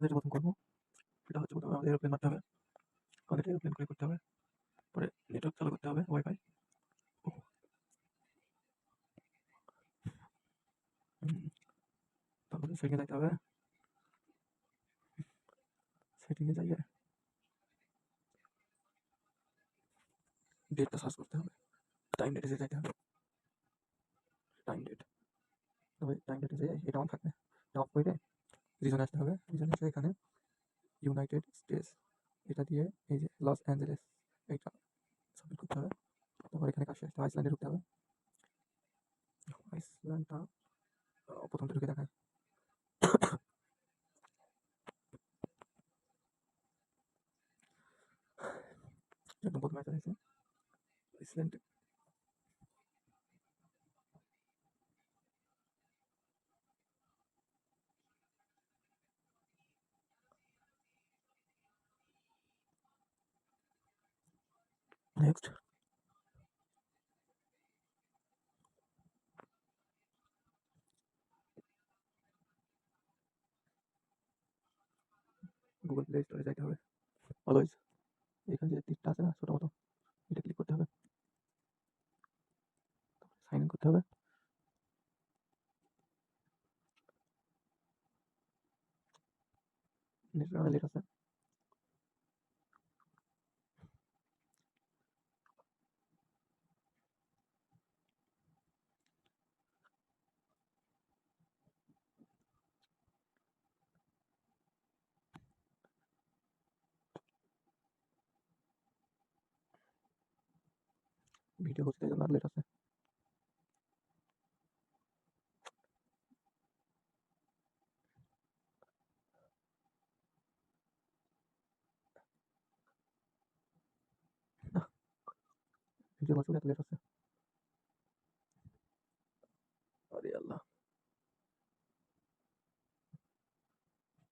যেটা প্রথম করব। সেটা হচ্ছে প্রথমে আমাদের এরোপ্লেন মারতে হবে। আমাদের এরোপ্লেন করে করতে হবে। পরে নেটওয়ার্ক চালু করতে হবে ওয়াইফাই তারপরে সেটিংয়ে যাইতে হবে। সেটিংয়ে যাইয়ে ডেটটা সার্চ করতে হবে। টাইম ডেটে যাইতে হবে। টাইম ডেট তবে টাইম ডেটে যাই এটা অন থাকবে। এটা অফ করে রিজনে আসতে হবে। রিজনে এসে এখানে ইউনাইটেড স্টেটস এটা দিয়ে এই যে লস অ্যাঞ্জেলেস এইটা সাবমিট করতে হবে। তারপর এখানে কাছে আসতে আইসল্যান্ডে ঢুকতে হবে। আইসল্যান্ডটা আহ, প্রথমটা ঢুকে দেখায়। প্রথমে চলে এসেছে আইসল্যান্ড নেক্সট গুগল প্লে স্টোরে যাইতে হবে অলওয়েজ এখানে যে তীরটা আছে না ছোটো মতো এটা ক্লিক করতে হবে সাইন ইন করতে হবে নেট লেট আছে ভিডিও করতে জন্য লেট আছে ভিডিও করতে এত লেট আছে আরে আল্লাহ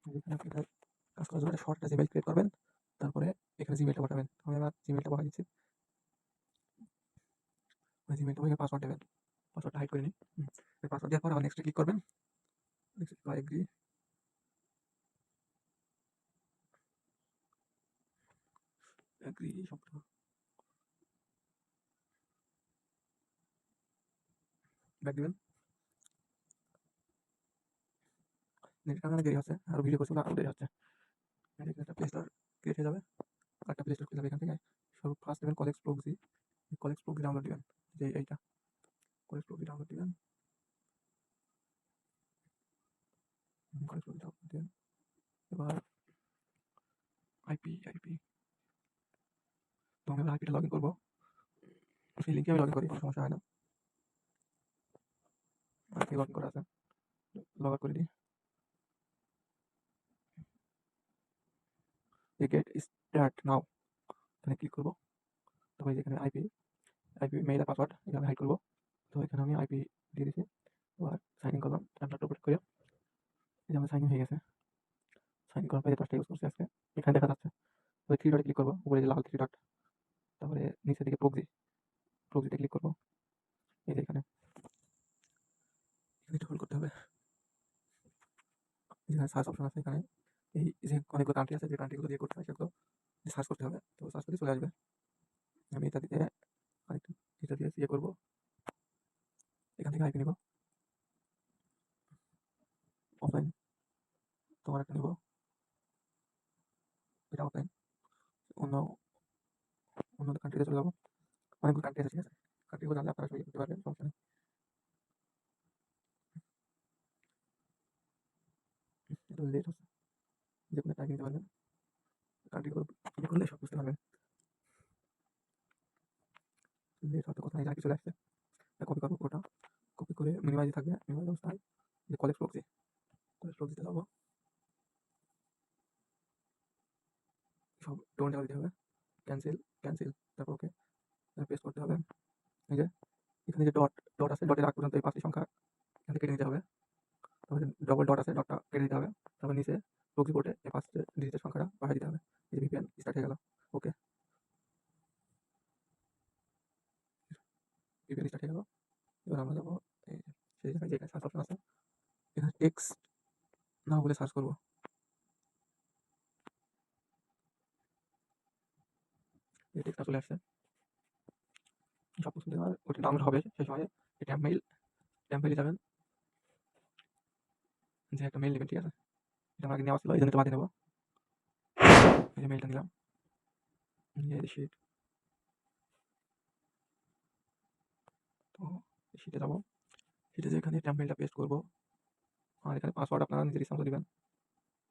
আপনি কাজ করার জন্য শর্ট একটা জিমেল ক্রিয়েট করবেন, তারপরে এখানে জিমেলটা পাঠাবেন। আমি আমার জিমেলটা পাঠিয়ে দিচ্ছি। ওই জিমেলটা ওইখানে পাসওয়ার্ড দেবেন। পাসওয়ার্ডটা হাইড করে নিই পাসওয়ার্ড দেওয়ার পর আবার নেক্সটে ক্লিক করবেন। নেক্সট এগ্রি এগ্রি হচ্ছে। আর ভিডিও করতে আরও দেরি হচ্ছে। একটা প্লে স্টোর হয়ে যাবে। আর একটা প্লে স্টোর যাবে এখান থেকে। ফার্স্ট দেবেন কলেজ প্রোগজি কলেজ প্রোগজি ডাউনলোড দিবেন। যে এইটা। কলেজ প্রোগজি ডাউনলোড দিবেন। কলেজ প্রোগজি ডাউনলোড দিবেন। এবার আইপি আইপি তো আমি আইপিটা লগ ইন করব। সেই লিঙ্কে আমি লগ ইন করি সমস্যা হয় না। আইপি লগ ইন করা আছে। লগ আউট করে দিই। গেট স্টার্ট নাও এখানে ক্লিক করব। তারপরে যেখানে আইপি আইপি মেইল আর পাসওয়ার্ড এখানে আমি হাইড করব। তো এখানে আমি আইপি দিয়ে দিয়েছি এবার সাইন ইন করলাম। অ্যাপটা করে এই যে আমার সাইন ইন হয়ে গেছে। সাইন ইন করার পরে পাঁচটা ইউজ করছি আজকে, এখানে দেখা যাচ্ছে। ওই থ্রি ডটে ক্লিক করব। উপরে যে লাল থ্রি ডট তারপরে নিচের দিকে প্রোগজি প্রোগজিতে ক্লিক করব। এই যে এখানে। এখানে হোল্ড করতে হবে। যেখানে সার্চ অপশন আছে এখানে। এই যে অনেকগুলো কান্ট্রি আছে, যে কান্ট্রিগুলো দিয়ে করতে হয় সেগুলো সার্চ করতে হবে। তো সার্চ করতে চলে আসবে। এটা দিয়ে আরেকটু, এটা দিয়ে ইয়ে করব। এখান থেকে আইপি নেব। অফলাইন তোমার একটা নেব। এটা অফলাইন অন্য অন্য কান্ট্রিতে চলে যাব। অনেকগুলো কান্ট্রি আছে, ঠিক আছে? কান্ট্রিগুলো জানলে আপনারা সবাই করতে পারবেন, সমস্যা নেই। লেট হচ্ছে যে কোনো টাইপ নিতে পারবেন। কান্ট্রিগুলো ইয়ে করলে সব বুঝতে পারবেন। লেট হতে কথা নেই আগে চলে আসছে কপি করব ওটা। কপি করে মিনিমাইজ থাকবে মিনিমাইজ অবস্থায় যে কলেজ প্রক্সি কলেজ প্রক্সিতে যাব। সব টোন দিতে হবে। ক্যান্সেল ক্যান্সেল তারপর ওকে পেস্ট করতে হবে। এই যে, এখানে যে ডট ডট আছে ডটের আগ পর্যন্ত এই পাঁচটি সংখ্যা এখান কেটে নিতে হবে। তারপরে ডবল ডট আছে ডটটা কেটে দিতে হবে। তারপর নিচে প্রক্সি পোর্টে এই পাঁচ ডিজিটের সংখ্যাটা পাঠিয়ে দিতে হবে। এই ভিপিএন স্টার্ট হয়ে গেল। ওকে। এবার আমরা যাব। সেখানে যেখানে সার্চ অপশন আছে। এখানে টেক্সট না বলে সার্চ করব। টেক্সটটা চলে আসছে। সব কিছু দেওয়ার ওটা ডাউনলোড হবে সেই সময়। ট্যাম্প মেইল ট্যাম্প মেইলে যাবেন। যে একটা মেইল নেবেন, ঠিক আছে? এটা আমাকে নেওয়া ছিল, এই জন্য তোমাকে নেব এই যে মেইলটা নিলাম। নিয়ে শিট শিটে যাব শিটে যে এখানে ট্যাম্প মেইলটা পেস্ট করব। আর এখানে পাসওয়ার্ড আপনারা নিজের ইচ্ছা দিবেন।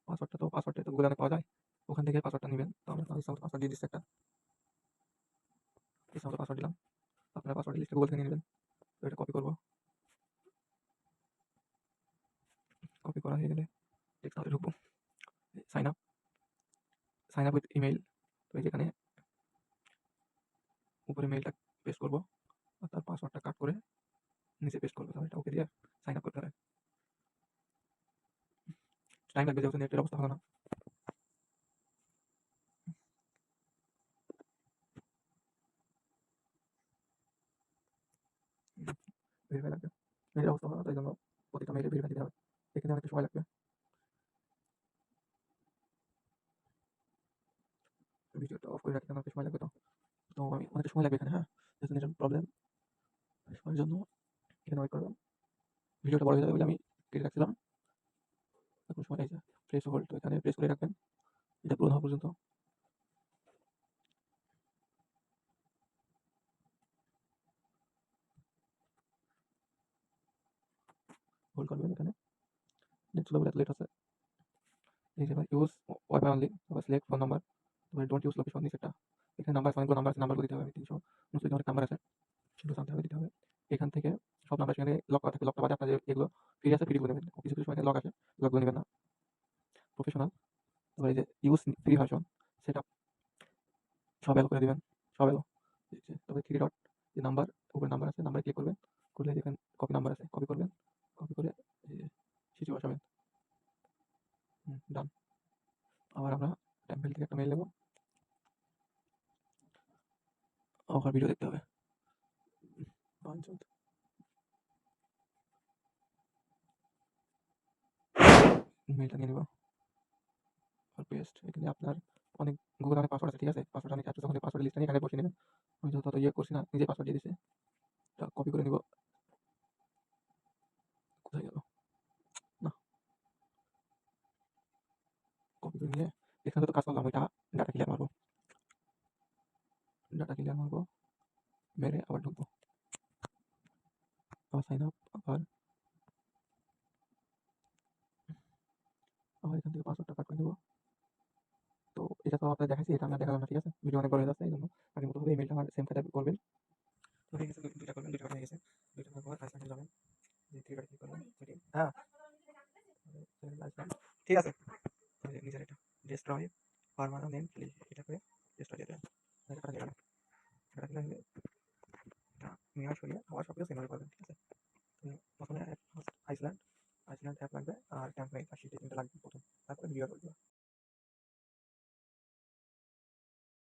পাসওয়ার্ডটা তো পাসওয়ার্ডটা তো গুগলে পাওয়া যায়। ওখান থেকে পাসওয়ার্ডটা নেবেন। তো আমরা পাসওয়ার্ড দিয়ে দিচ্ছি একটা। ইচ্ছা পাসওয়ার্ড দিলাম। আপনারা পাসওয়ার্ড লিস্টে গুগল থেকে নেবেন। তো এটা কপি করব। কপি করা হয়ে গেলে টেক্সট ঢুকবো। Sign up sign up with email তো যেখানে উপরে মেইলটা পেস্ট করব। আর তার পাসওয়ার্ডটা কাট করে নিচে পেস্ট করব তাহলে এটা ওকে দিয়ে সাইন আপ করতে হবে টাইম লাগবে। নেটের অবস্থা ভালো না প্রতিটা সময় লাগবে। ভিডিওটা অফ করে সময় লাগবে তো। তো আমি সময় এখানে হ্যাঁ? জন্য এখানে ওয়েট করবেন ভিডিওটা বড় হয়ে যাবে বলে আমি কেটে রাখছিলাম। এখন সময় এই যে। প্রেস হোল্ড এখানে প্রেস করে রাখবেন। এটা পূরণ হওয়া পর্যন্ত। হোল্ড করবেন এখানে। নেট বলে লেট আছে এই যে ইউজ ওয়াইফাই অনলি তারপর সিলেক্ট ফোন নাম্বার তারপরে ডোন্ট ইউজ লোকেশন দিস একটা এখানে নাম্বার অনেকগুলো নাম্বার আছে নাম্বারগুলো দিতে হবে। তিনশো উনচল্লিশ অনেক নাম্বার আছে। সেগুলো জানতে হবে, দিতে হবে। এখান থেকে সব নাম্বার সেখানে লক করা থাকে লকটা বাদে আপনাদের যেগুলো ফ্রি আছে ফ্রিগুলো নেবেন কিছু কিছু সময় লক আছে। লকগুলো নেবেন না প্রফেশনাল তারপরে এই যে ইউজ ফ্রি ভার্সন সেটা সব এলো করে দেবেন, সব এলো তবে থ্রি ডট যে নাম্বার উপরে নাম্বার আছে নাম্বারে ক্লিক করবেন, করলে যেখানে কপি নাম্বার আছে কপি করবেন কপি করে এই যে বসাবেন। ডান আবার আমরা টেম্পেল থেকে একটা মেল নেব। আবার ভিডিও দেখতে হবে। মেলটা নিয়ে নেব পেস্ট এখানে আপনার অনেক গুগল অনেক পাসওয়ার্ড আছে, ঠিক আছে? পাসওয়ার্ড অনেক আছে যখন পাসওয়ার্ড লিস্টটা নিয়ে এখানে বসিয়ে নেবেন। আমি ইয়ে করছি না নিজে পাসওয়ার্ড দিয়ে দিছে। এটা কপি করে নিব। কোথায় গেল? না। কপি করে নিয়ে এখানে তো কাজ করলাম, ওইটা ডাটা ক্লিয়ার মারবো ডাটা ক্লিয়ার মারবো মেরে আবার ঢুকবো আবার সাইন আপ আবার আবার এখান থেকে পাসওয়ার্ডটা কাট করে নেব তো এটা আপনার দেখাচ্ছি এটা আমরা দেখালাম না, ঠিক আছে? ভিডিও অনেক বড় হয়ে যাচ্ছে, এই জন্য আগের মতো ইমেলটা আমার সেম কাজে করবেন। তো হয়ে গেছে দুইটা করবেন, দুইটা হয়ে গেছে। দুইটা করার পর আইসল্যান্ডে যাবেন। যে থ্রি ডট ক্লিক করবেন হ্যাঁ। ঠিক আছে। নিজের এটা ডেস্ট্রয় পারমানেন্ট নেম এটা করে ডেস্ট্রয় দিয়ে দেবেন। এটা দিলাম এটা নিয়ে সরিয়ে আবার সব কিছু করবেন ঠিক আছে? প্রথমে আইসল্যান্ড আইসল্যান্ড অ্যাপ লাগবে, আর টেম্পলেট আর